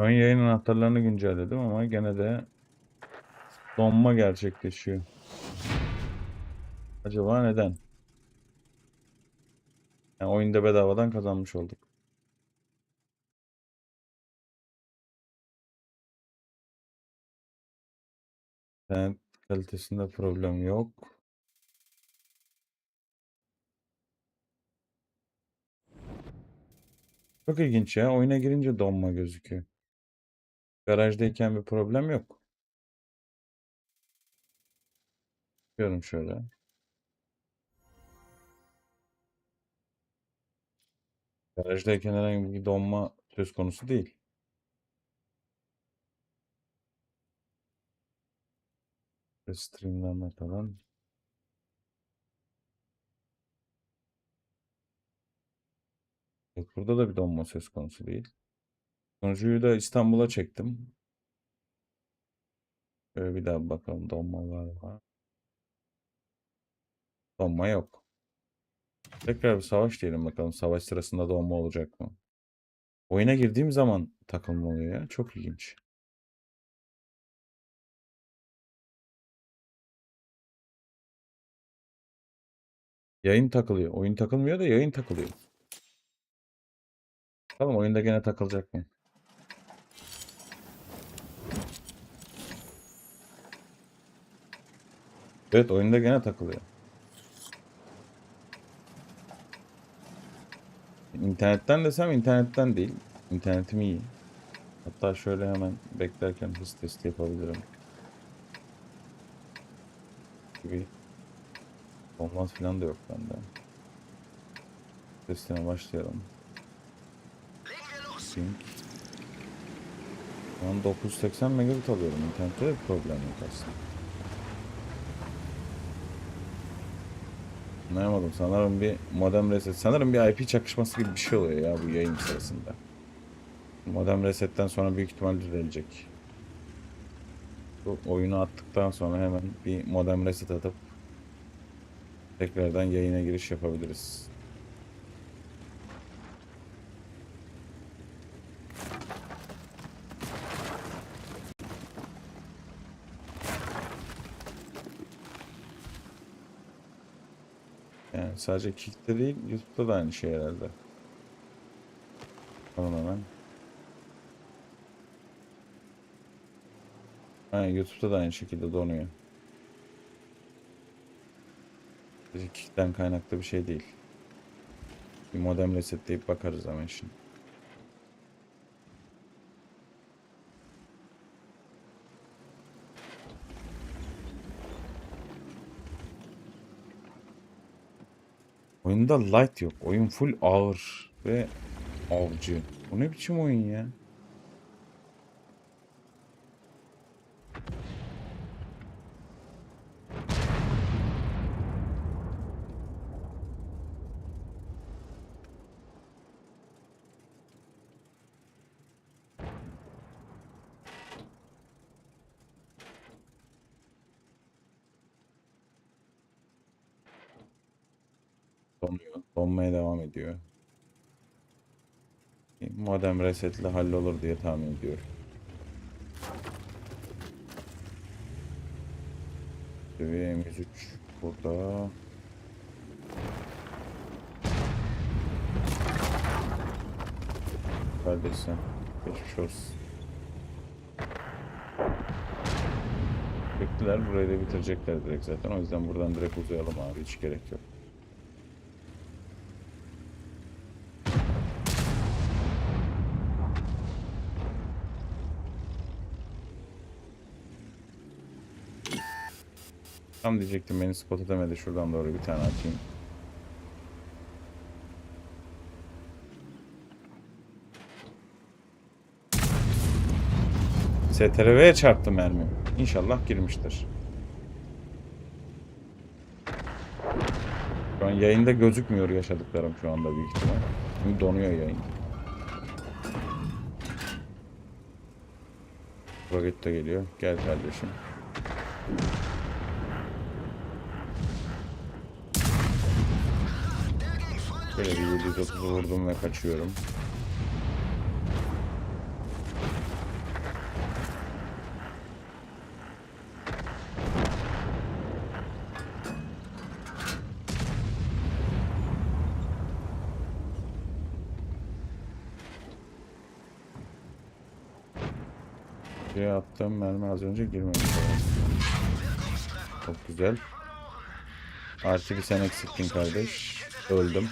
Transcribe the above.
Ön yayın anahtarlarını güncelledim ama gene de donma gerçekleşiyor. Acaba neden? Yani oyunda bedavadan kazanmış olduk. İnternet kalitesinde problem yok. Çok ilginç ya. Oyuna girince donma gözüküyor. Garajdayken bir problem yok. Diyorum şöyle. Garajdayken herhangi bir donma söz konusu değil. Streamlenme falan. Evet, burada da bir donma söz konusu değil. Sonucuyu da İstanbul'a çektim. Şöyle bir daha bakalım donma var? Donma yok. Tekrar bir savaş diyelim bakalım. Savaş sırasında donma olacak mı? Oyuna girdiğim zaman takılma oluyor ya. Çok ilginç. Yayın takılıyor. Oyun takılmıyor da yayın takılıyor. Bakalım oyunda gene takılacak mı? Evet oyunda gene takılıyor. İnternetten desem internetten değil. İnternetim iyi. Hatta şöyle hemen beklerken hız testi yapabilirim. Gibi. Olmaz falan da yok bende. Testine başlayalım. Sync. Şu an 980 megabit alıyorum. İnternette de problem yok aslında. Anlayamadım. Sanırım bir modem reset. Sanırım bir IP çakışması gibi bir şey oluyor ya bu yayın sırasında. Modem resetten sonra büyük ihtimal düzelecek. Bu oyunu attıktan sonra hemen bir modem reset atıp tekrardan yayına giriş yapabiliriz. Yani sadece Kick'te değil, YouTube'da da aynı şey herhalde. Bakalım hemen. Ha, YouTube'da da aynı şekilde donuyor. Sadece Kick'ten kaynaklı bir şey değil. Bir modem resetleyip bakarız hemen şimdi. Oyunda light yok. Oyun full ağır ve avcı. Bu ne biçim oyun ya? Donuyor. Donmaya devam ediyor. Modem resetle hallolur diye tahmin ediyorum. Seviye M103 burada. Kardeşim geçmiş olsun. Bektiler burayı da bitirecekler direkt zaten. O yüzden buradan direkt uzayalım abi hiç gerek yok. Tam diyecektim beni spot edemedi. Şuradan doğru bir tane atayım. STRV'ye çarptı mermi. İnşallah girmiştir. Şu an yayında gözükmüyor yaşadıklarım şu anda büyük ihtimal. Çünkü donuyor yayın. Rocket de geliyor. Gel kardeşim. Şöyle bir 730 vurdum ve kaçıyorum. Şuraya attığım mermi az önce girmemiş. Çok güzel. Artı bir sen eksiktin kardeş. Öldüm.